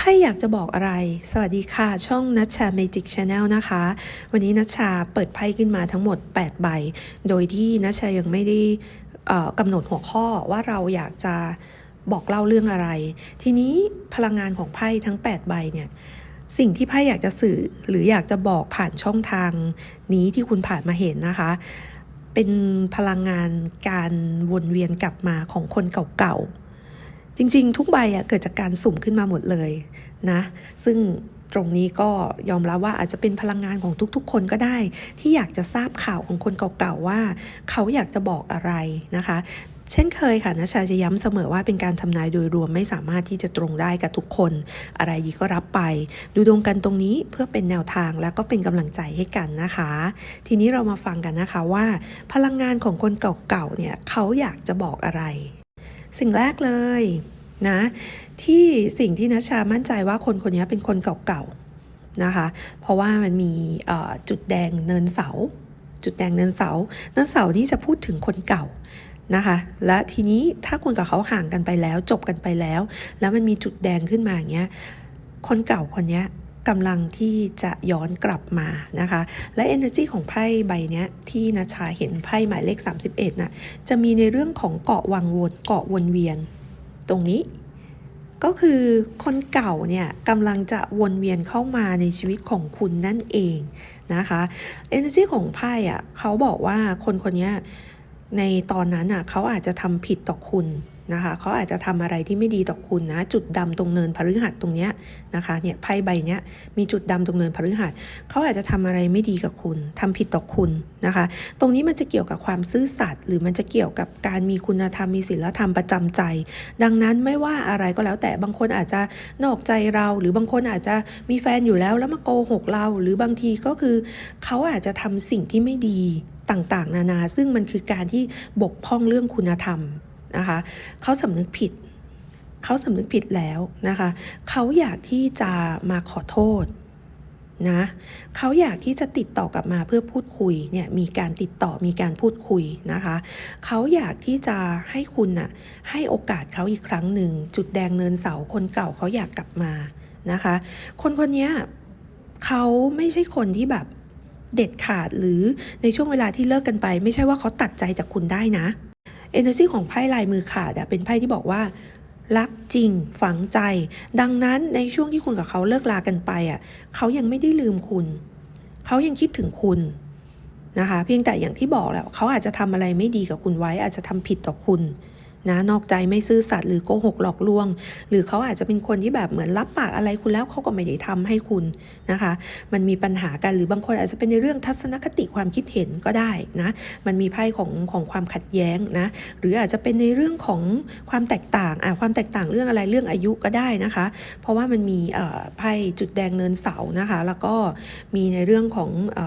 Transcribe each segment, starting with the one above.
ไพ่อยากจะบอกอะไร สวัสดีค่ะ ช่องนัชชา Magic Channel นะคะ วันนี้นัชชาเปิดไพ่ขึ้นมาทั้งหมด 8 ใบ โดยที่นัชชายังไม่ได้กำหนดหัวข้อว่าเราอยากจะบอกเล่าเรื่องอะไร ทีนี้พลังงานของไพ่ทั้ง 8 ใบเนี่ยสิ่งที่ไพ่อยากจะสื่อหรืออยากจะบอกผ่านช่องทางนี้ที่คุณผ่านมาเห็นนะคะ เป็นพลังงานการวนเวียนกลับมาของคนเก่าๆ จริง ๆ ทุกใบอะเกิดจากการสุ่มขึ้นมาหมดเลยนะ ซึ่งตรงนี้ก็ยอมรับว่าอาจจะเป็นพลังงานของทุกๆ คนก็ได้ ที่อยากจะทราบข่าวของคนเก่าๆว่า เขาอยากจะบอกอะไรนะคะ เช่นเคยค่ะนะชาจะย้ำเสมอว่าเป็นการทำนายโดยรวมไม่สามารถที่จะตรงได้กับทุกคน อะไรดีก็รับไป ดูดวงกันตรงนี้เพื่อเป็นแนวทางแล้วก็เป็นกำลังใจให้กันนะคะ ทีนี้เรามาฟังกันนะคะว่า พลังงานของคนเก่าๆเนี่ยเขาอยากจะบอกอะไร สิ่งแรกเลยนะที่สิ่งที่นัชชามั่นใจว่าคนคนนี้เป็นคนเก่าๆนะคะ เพราะว่ามันมีจุดแดงเนินเสา จุดแดงเนินเสา เนินเสาที่จะพูดถึงคนเก่านะคะ และทีนี้ถ้าคุณกับเขาห่างกันไปแล้ว จบกันไปแล้ว แล้วมันมีจุดแดงขึ้นมาอย่างเงี้ยคนเก่าคนเนี้ย กำลังที่จะย้อนกลับมานะคะ และ energy ของไพ่ใบนี้ที่นาชาเห็นไพ่หมายเลข 31น่ะจะมีในเรื่องของเกาะวังวนเกาะวนเวียน ตรงนี้ก็คือคนเก่าเนี่ยกำลังจะวนเวียนเข้ามาในชีวิตของคุณนั่นเองนะคะ energy ของไพ่อะเขาบอกว่าคนคนนี้ในตอนนั้นอะเขาอาจจะทำผิดต่อคุณ นะคะเขาอาจจะทำอะไรที่ไม่ดีต่อคุณนะ จุดดำตรงเนินพฤหัสตรงเนี้ยนะคะเนี่ยไพ่ใบเนี้ยมีจุดดำตรงเนินพฤหัสเขาอาจจะทำอะไรไม่ดีกับคุณทำผิดต่อคุณนะคะ ตรงนี้มันจะเกี่ยวกับความซื่อสัตย์หรือมันจะเกี่ยวกับการมีคุณธรรมมีศีลธรรมประจำใจ ดังนั้นไม่ว่าอะไรก็แล้วแต่บางคนอาจจะนอกใจเรา หรือบางคนอาจจะมีแฟนอยู่แล้วแล้วมาโกหกเรา หรือบางทีก็คือเขาอาจจะทำสิ่งที่ไม่ดีต่างๆ นานา ซึ่งมันคือการที่บกพร่องเรื่องคุณธรรม นะคะเขาสำนึกผิดเขาสำนึกผิดแล้วนะคะเขาอยากที่จะมาขอโทษนะเขาอยากที่จะติดต่อกลับมาเพื่อพูดคุยเนี่ยมีการติดต่อมีการพูดคุยนะคะเขาอยากที่จะให้คุณน่ะให้โอกาสเขาอีกครั้งหนึ่ง จุดแดงเนินเสาคนเก่าเขาอยากกลับมานะคะ คนคนนี้เขาไม่ใช่คนที่แบบเด็ดขาดหรือในช่วงเวลาที่เลิกกันไป ไม่ใช่ว่าเขาตัดใจจากคุณได้นะ Energy ของไพ่ลายมือขาดเป็นไพ่ที่บอกว่ารักจริงฝังใจ ดังนั้นในช่วงที่คุณกับเขาเลิกลากันไปอะเขายังไม่ได้ลืมคุณ เขายังคิดถึงคุณนะคะ เพียงแต่อย่างที่บอกแหล้วเขาอาจจะทำอะไรไม่ดีกับคุณไว้ อาจจะทำผิดต่อคุณ นะนอกใจไม่ซื่อสัตย์หรือโกหกหลอกลวง หรือเขาอาจจะเป็นคนที่แบบเหมือนรับปากอะไรคุณแล้วเขาก็ไม่ได้ทำให้คุณนะคะ มันมีปัญหากันหรือบางคนอาจจะเป็นในเรื่องทัศนคติความคิดเห็นก็ได้นะมันมีไพ่ของของความขัดแย้งนะหรืออาจจะเป็นในเรื่องของความแตกต่างอะความแตกต่างเรื่องอะไรเรื่องอายุก็ได้นะคะ เพราะว่ามันมีไพ่จุดแดงเนินเสานะคะ แล้วก็มีในเรื่องของอ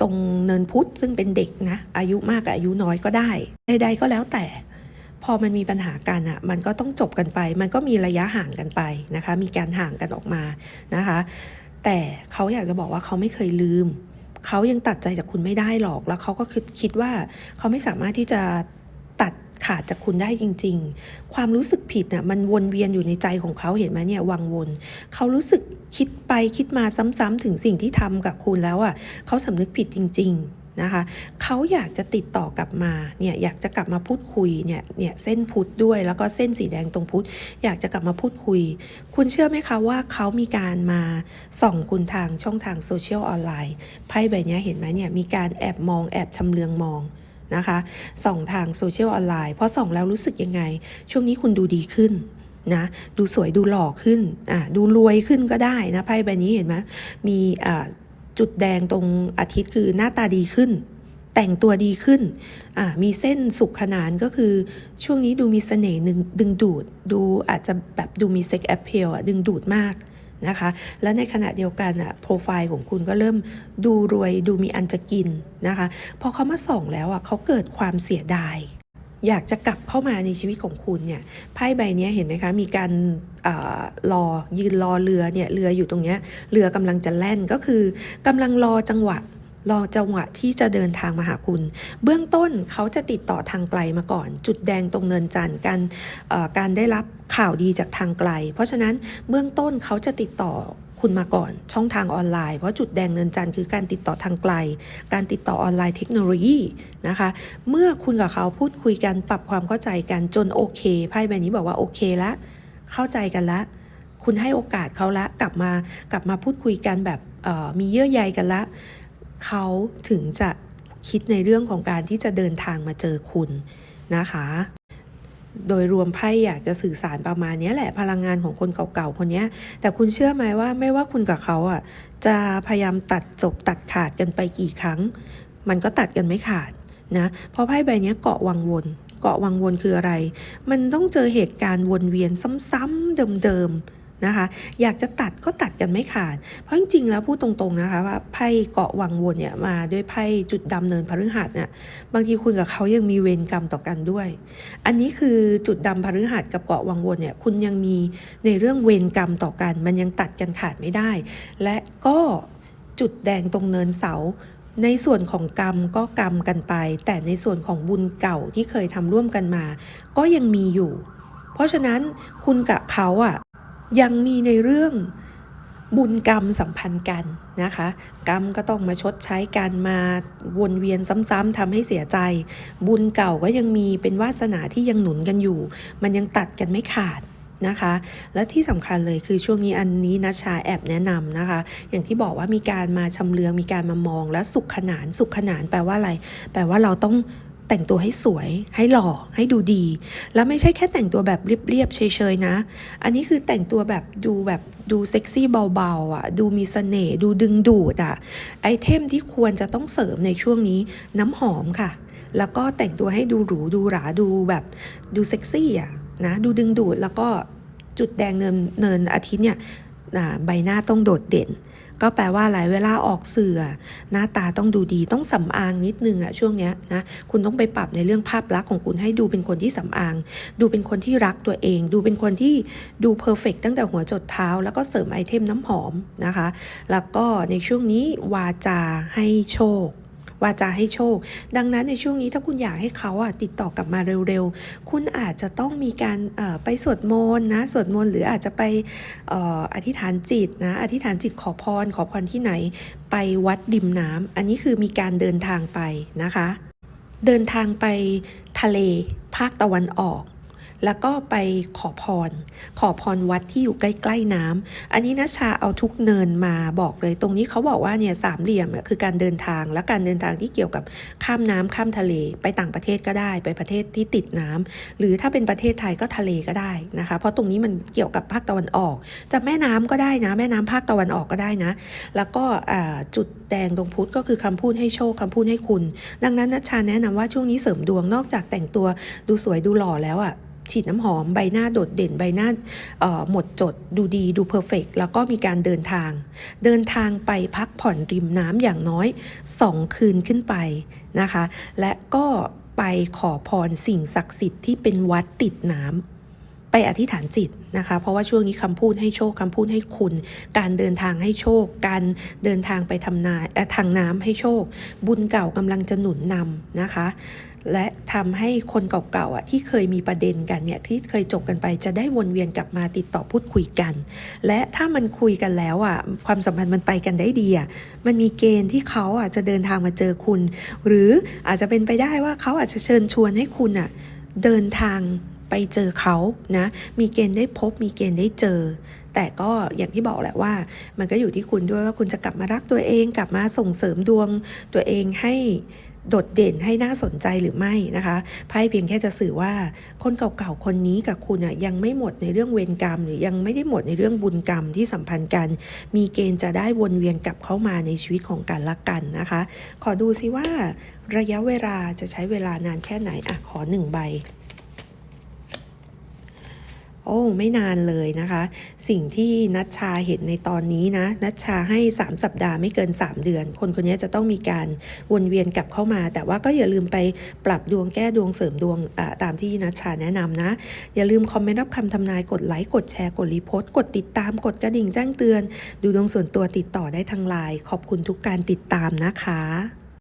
ตรงเนินพุธซึ่งเป็นเด็กนะอายุมากกับอายุน้อยก็ได้ใดๆก็แล้วแต่ พอมันมีปัญหากันอะมันก็ต้องจบกันไป มันก็มีระยะห่างกันไปนะคะ มีการห่างกันออกมานะคะ แต่เขาอยากจะบอกว่าเขาไม่เคยลืม เขายังตัดใจจากคุณไม่ได้หรอก แล้วเขาก็คิดคิดว่าเขาไม่สามารถที่จะตัดขาดจากคุณได้จริง ๆ ความรู้สึกผิดน่ะมันวนเวียนอยู่ในใจของเขาเห็นไหมเนี่ยวังวน เขารู้สึกคิดไปคิดมาซ้ำๆถึงสิ่งที่ทำกับคุณแล้วอะเขาสำนึกผิดจริง ๆ นะคะเขาอยากจะติดต่อกลับมาเนี่ยอยากจะกลับมาพูดคุยเนี่ยเนี่ยเส้นพุทธด้วยแล้วก็เส้นสีแดงตรงพุทธอยากจะกลับมาพูดคุย คุณเชื่อไหมคะว่าเขามีการมาส่องคุณทางช่องทางโซเชียลออนไลน์ไพ่ใบนี้เห็นไหมเนี่ยมีการแอบมองแอบชำเลืองมองนะคะส่องทางโซเชียลออนไลน์พอส่องแล้วรู้สึกยังไง ช่วงนี้คุณดูดีขึ้นนะดูสวยดูหล่อขึ้นอะดูรวยขึ้นก็ได้นะไพ่ใบนี้เห็นไหมมีอ่า จุดแดงตรงอาทิตย์คือหน้าตาดีขึ้น แต่งตัวดีขึ้น มีเส้นสุขขนานก็คือช่วงนี้ดูมีเสน่ห์หนึ่งดึงดูด ดูอาจจะแบบดูมีเซ็กแอพเพลอะดึงดูดมากนะคะ และในขณะเดียวกันอะโปรไฟล์ของคุณก็เริ่มดูรวยดูมีอันจะกินนะคะ พอเขามาส่องแล้วอะเขาเกิดความเสียดาย อยากจะกลับเข้ามาในชีวิตของคุณเนี่ยไพ่ใบนี้เห็นไหมคะ มีการรอยืนรอเรือเนี่ยเรืออยู่ตรงเนี้ยเรือกำลังจะแล่นก็คือกำลังรอจังหวะรอจังหวะที่จะเดินทางมาหาคุณ เบื้องต้นเขาจะติดต่อทางไกลมาก่อน จุดแดงตรงเนินจันทร์การการได้รับข่าวดีจากทางไกล เพราะฉะนั้นเบื้องต้นเขาจะติดต่อ คุณมาก่อน ช่องทางออนไลน์ เพราะจุดแดงเนินจันทร์คือการติดต่อทางไกล การติดต่อออนไลน์เทคโนโลยีนะคะ เมื่อคุณกับเขาพูดคุยกันปรับความเข้าใจกันจนโอเคไพ่ใบนี้บอกว่าโอเคละ เข้าใจกันละ คุณให้โอกาสเขาละกลับมากลับมาพูดคุยกันแบบมีเยื่อใยกันละเขาถึงจะคิดในเรื่องของการที่จะเดินทางมาเจอคุณนะคะ โดยรวมไพ่อยากจะสื่อสารประมาณนี้แหละพลังงานของคนเก่าๆคนนี้แต่คุณเชื่อไหมว่าไม่ว่าคุณกับเขาอะจะพยายามตัดจบตัดขาดกันไปกี่ครั้ง มันก็ตัดกันไม่ขาดนะเพราะไพ่ใบนี้เกาะวังวนเกาะวังวนคืออะไร มันต้องเจอเหตุการณ์วนเวียนซ้ำๆเดิมๆ นะคะ อยากจะตัดก็ตัดกันไม่ขาด เพราะจริงๆแล้วพูดตรงๆนะคะว่าไพ่เกาะวังวนเนี่ยมาด้วยไพ่จุดดำเนินพฤหัสเนี่ยบางทีคุณกับเขายังมีเวรกรรมต่อกันด้วย อันนี้คือจุดดำพฤหัสกับเกาะวังวนเนี่ยคุณยังมีในเรื่องเวรกรรมต่อกัน มันยังตัดกันขาดไม่ได้ และก็จุดแดงตรงเนินเสาในส่วนของกรรมก็กรรมกันไป แต่ในส่วนของบุญเก่าที่เคยทำร่วมกันมา ก็ยังมีอยู่ เพราะฉะนั้นคุณกับเขาอะ ยังมีในเรื่องบุญกรรมสัมพันธ์กันนะคะ กรรมก็ต้องมาชดใช้กันมาวนเวียนซ้ำๆทำให้เสียใจ บุญเก่าก็ยังมีเป็นวาสนาที่ยังหนุนกันอยู่ มันยังตัดกันไม่ขาดนะคะ และที่สำคัญเลยคือช่วงนี้อันนี้นะชาแอบแนะนำนะคะ อย่างที่บอกว่ามีการมาชำเลืองมีการมามองและสุขขนานสุขขนานแปลว่าอะไร แปลว่าเราต้อง แต่งตัวให้สวย ให้หล่อ ให้ดูดี แล้วไม่ใช่แค่แต่งตัวแบบเรียบๆเฉยๆนะ อันนี้คือแต่งตัวแบบดูแบบดูเซ็กซี่เบาๆอะ ดูมีเสน่ห์ดูดึงดูดอะ ไอเทมที่ควรจะต้องเสริมในช่วงนี้น้ำหอมค่ะ แล้วก็แต่งตัวให้ดูหรูดูหราดูแบบดูเซ็กซี่อะนะดูดึงดูดแล้วก็จุดแดงเนินเนินอาทิตย์เนี่ยอ่าใบหน้าต้องโดดเด่น ก็แปลว่าหลายเวลาออกสื่อหน้าตาต้องดูดีต้องสำอางนิดนึงอะช่วงเนี้ยนะคุณต้องไปปรับในเรื่องภาพลักษณ์ของคุณให้ดูเป็นคนที่สำอาง ดูเป็นคนที่รักตัวเอง ดูเป็นคนที่ดูเพอร์เฟกตั้งแต่หัวจดเท้า แล้วก็เสริมไอเทมน้ำหอมนะคะ แล้วก็ในช่วงนี้วาจาให้โชค วาจาให้โชค ดังนั้นในช่วงนี้ถ้าคุณอยากให้เขาอะติดต่อกลับมาเร็วๆ คุณอาจจะต้องมีการไปสวดมนต์นะสวดมนต์หรืออาจจะไปอออธิษฐานจิตนะอธิษฐานจิตขอพรขอพรที่ไหน ไปวัดริมน้ำอันนี้คือมีการเดินทางไปนะคะ เดินทางไปทะเลภาคตะวันออก แล้วก็ไปขอพร ขอพรวัดที่อยู่ใกล้ๆน้ำอันนี้นะชาเอาทุกเนินมาบอกเลย ตรงนี้เขาบอกว่าเนี่ยสามเหลี่ยมคือการเดินทางและการเดินทางที่เกี่ยวกับข้ามน้ำข้ามทะเล ไปต่างประเทศก็ได้ ไปประเทศที่ติดน้ำหรือถ้าเป็นประเทศไทยก็ทะเลก็ได้นะคะ เพราะตรงนี้มันเกี่ยวกับภาคตะวันออก จะแม่น้ำก็ได้นะ แม่น้ำภาคตะวันออกก็ได้นะ แล้วก็จุดแดงตรงพุธก็คือคำพูดให้โชคคำพูดให้คุณ ดังนั้นนัชชาแนะนำว่าช่วงนี้เสริมดวงนอกจากแต่งตัวดูสวยดูหล่อแล้วอะ ฉีดน้ำหอมใบหน้าโดดเด่นใบหน้าหมดจด ดูดีดูเพอร์เฟกแล้วก็มีการเดินทาง เดินทางไปพักผ่อนริมน้ำอย่างน้อย 2 คืนขึ้นไปนะคะ และก็ไปขอพรสิ่งศักดิ์สิทธิ์ที่เป็นวัดติดน้ำไปอธิษฐานจิตนะคะ เพราะว่าช่วงนี้คำพูดให้โชคคำพูดให้คุณ การเดินทางให้โชค การเดินทางไปทำนาทางน้ำให้โชค บุญเก่ากำลังจะหนุนนำนะคะ และทำให้คนเก่าๆอะที่เคยมีประเด็นกันเนี่ยที่เคยจบกันไปจะได้วนเวียนกลับมาติดต่อพูดคุยกัน และถ้ามันคุยกันแล้วอะความสัมพันธ์มันไปกันได้ดีอะมันมีเกณฑ์ที่เขาอะจะเดินทางมาเจอคุณ หรืออาจจะเป็นไปได้ว่าเขาอาจจะเชิญชวนให้คุณอะเดินทางไปเจอเขานะ มีเกณฑ์ได้พบ มีเกณฑ์ได้เจอ แต่ก็อย่างที่บอกแหละว่า มันก็อยู่ที่คุณด้วยว่าคุณจะกลับมารักตัวเอง กลับมาส่งเสริมดวงตัวเองให้ โดดเด่นให้น่าสนใจหรือไม่นะคะไพ่เพียงแค่จะสื่อว่าคนเก่าๆคนนี้กับคุณยังไม่หมดในเรื่องเวรกรรม หรือยังไม่ได้หมดในเรื่องบุญกรรมที่สัมพันธ์กัน มีเกณฑ์จะได้วนเวียนกลับเข้ามาในชีวิตของกันและกันนะคะ ขอดูซิว่าระยะเวลาจะใช้เวลานานแค่ไหนอะขอหนึ่งใบ โอ้ไม่นานเลยนะคะ สิ่งที่นัชชาเห็นในตอนนี้นะนัชชาให้ 3 สัปดาห์ไม่เกิน 3 เดือน คนคนนี้จะต้องมีการวนเวียนกลับเข้ามา แต่ว่าก็อย่าลืมไปปรับดวงแก้ดวงเสริมดวงตามที่นัชชาแนะนำนะ อย่าลืมคอมเมนต์รับคำทำนายกดไลค์กดแชร์กดรีโพสต์กดติดตามกดกระดิ่งแจ้งเตือน ดูดวงส่วนตัวติดต่อได้ทางไลน์ขอบคุณทุกการติดตามนะคะ